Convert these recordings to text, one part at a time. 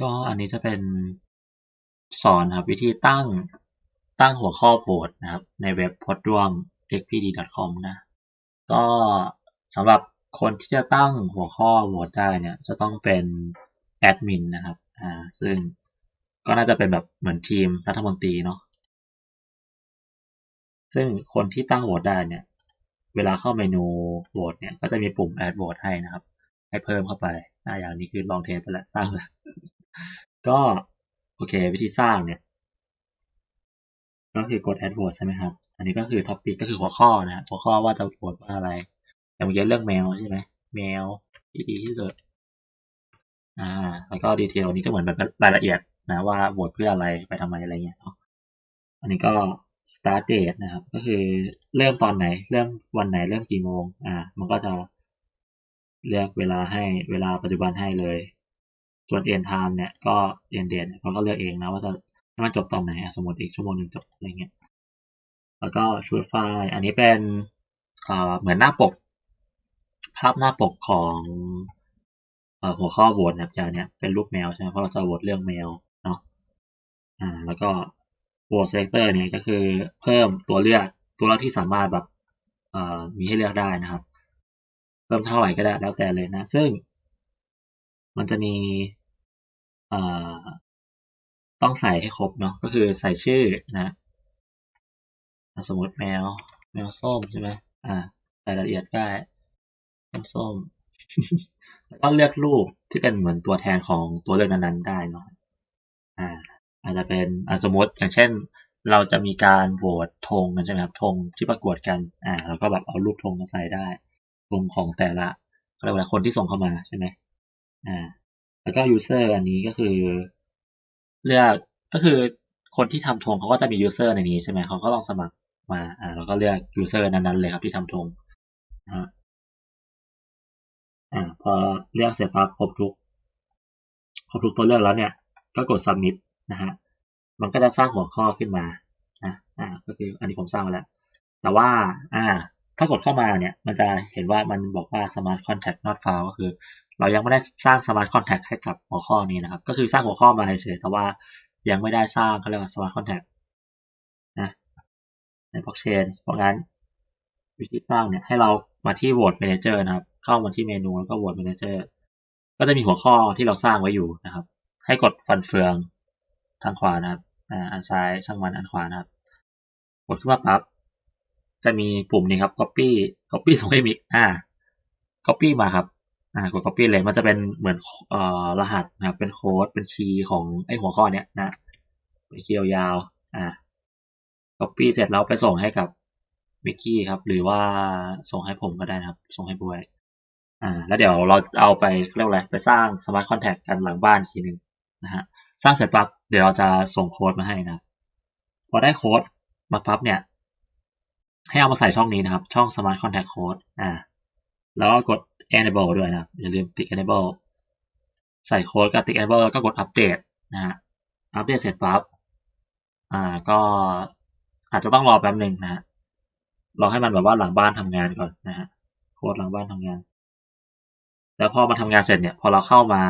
ก็อันนี้จะเป็นสอนครับวิธีตั้งตั้งหัวข้อโหวตนะครับ ในเว็บพจร่วม xpd.com นะ ก็สำหรับคนที่จะตั้งหัวข้อโหวตได้เนี่ย จะต้องเป็นแอดมินนะครับ อ่า ซึ่งก็น่าจะเป็นแบบเหมือนทีมรัฐมนตรีเนาะ ซึ่งคนที่ตั้งโหวตได้เนี่ย เวลาเข้าเมนูโหวตเนี่ย ก็จะมีปุ่ม add vote ให้นะครับ ให้เพิ่มเข้าไป อ่าอย่างนี้คือลองเทสไปแล้วสร้างแล้ว ก็ โอเค วิธีสร้างเนี่ย ก็คือกด add vote ใช่ไหมครับ อันนี้ก็คือ topic ก็คือหัวข้อนะหัวข้อว่าจะโหวตว่าอะไรอย่างเมื่อกี้เรื่องแมวใช่ไหมแมวที่ดีที่สุดอ่า แล้วก็ดีเทลนี้ก็เหมือนแบบรายละเอียดนะว่าโหวตเพื่ออะไรไปทำไมอะไรเงี้ยเนาะอันนี้ก็ start date นะครับ ก็คือเริ่มตอนไหน เริ่มวันไหนเริ่มกี่โมง อ่า มันก็จะเลือกเวลาให้เวลาปัจจุบันให้เลย ส่วน end time เนี่ยก็ end date เขาก็เลือกเองนะว่าจะให้มันจบตอนไหนสมมติอีกชั่วโมงหนึ่งจบอะไรเงี้ยแล้วก็ shoot file อันนี้เป็นเหมือนหน้าปก ภาพหน้าปกของอหัวข้อโหวตนะครับอย่างเนี้ยเป็นรูปแมวใช่ไหมเพราะเราจะโหวตเรื่องแมวเนาะอ่าแล้วก็โหวต selector เนี่ยก็คือเพิ่มตัวเลือกตัวเลือกที่สามารถแบบเอ่อมีให้เลือกได้นะครับ เพิ่มเท่าไหร่ก็ได้แล้วแต่เลยนะ ซึ่งมันจะมี ต้องใส่ให้ครบเนาะ ก็คือใส่ชื่อนะ สมมติแมว แมวส้มใช่ไหมอ่ารายละเอียดได้ส้มส้ม แล้วก็เลือกรูปที่เป็นเหมือนตัวแทนของตัวเลือกนั้นๆได้เนาะ อ่า อาจจะเป็นสมมติอย่างเช่น เราจะมีการโหวตธงกันใช่ไหมครับ ธงที่ประกวดกัน อ่าเราก็แบบเอารูปธงมาใส่ได้ธงของแต่ละเขาเรียกว่าคนที่ส่งเข้ามาใช่ไหมอ่า แล้วก็ user อันนี้ก็คือ เลือกก็คือคนที่ทำธงเขาก็จะมี user ในนี้ใช่ไหมเขาก็ลองสมัครมาอ่าเราก็เลือก user นั้นๆเลยครับที่ทำธงนะฮะอ่าพอเลือกเสร็จปั๊บครบทุกครบทุกตัวเลือกแล้วเนี่ย ก็กด submit นะฮะมันก็จะสร้างหัวข้อขึ้นมานะอ่าก็คืออันนี้ผมสร้างมาแล้ว แต่ว่าอ่าถ้ากดเข้ามาเนี่ย มันจะเห็นว่ามันบอกว่า smart contract not found ก็คือ เรายังไม่ได้สร้าง smart contact ให้กับหัวข้อนี้นะครับ ก็คือสร้างหัวข้อมาเฉยๆแต่ว่ายังไม่ได้สร้างเขาเรียกว่า smart contact นะใน blockchain เพราะงั้นวิธีสร้างเนี่ยให้เรามาที่ vote manager นะครับ เข้ามาที่เมนูแล้วก็ vote manager ก็จะมีหัวข้อที่เราสร้างไว้อยู่นะครับ ให้กดฟันเฟืองทางขวานะครับอันซ้ายช่างมันอันขวานะครับ กดขึ้นมาปั๊บจะมีปุ่มนี้ครับ copy copy ส่งให้มิกอ่า copy มาครับ อ่ากด copy เลยมันจะเป็นเหมือนเอ่อรหัสนะครับเป็นโค้ดเป็นคีย์ของไอหัวข้อเนี้ยนะเป็นคีย์ยาวอ่า copy เสร็จแล้วไปส่งให้กับมิกกี้ครับ หรือว่าส่งให้ผมก็ได้นะครับ ส่งให้บวยอ่า แล้วเดี๋ยวเราเอาไปเรียกอะไรไปสร้าง smart contact กันหลังบ้านทีนึงนะฮะสร้างเสร็จปั๊บเดี๋ยวเราจะส่งโค้ดมาให้นะพอได้โค้ดมาปั๊บเนี่ย ให้เอามาใส่ช่องนี้นะครับ ช่อง smart contact code อ่า แล้วก็กด enable ด้วยนะอย่าลืมติ๊ก enable ใส่โค้ดกับติ๊ก enable แล้วก็กดอัปเดตนะฮะอัปเดตเสร็จปั๊บอ่าก็อาจจะต้องรอแป๊บหนึ่งนะฮะรอให้มันแบบว่าหลังบ้านทำงานก่อนนะฮะโค้ดหลังบ้านทำงาน แล้วพอมาทำงานเสร็จเนี่ย พอเราเข้ามา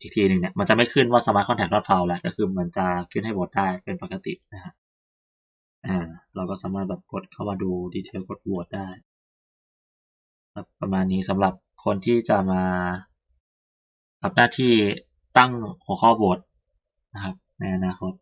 อีกทีหนึ่งเนี่ยมันจะไม่ขึ้นว่า smart contact not found แล้วก็คือมันจะขึ้นให้โหวตได้เป็นปกตินะฮะอ่าเราก็สามารถแบบกดเข้ามาดูดีเทลกดโหวตได้ ประมาณนี้สำหรับคนที่จะมาทำหน้าที่ตั้งหัวข้อโหวตนะครับในอนาคต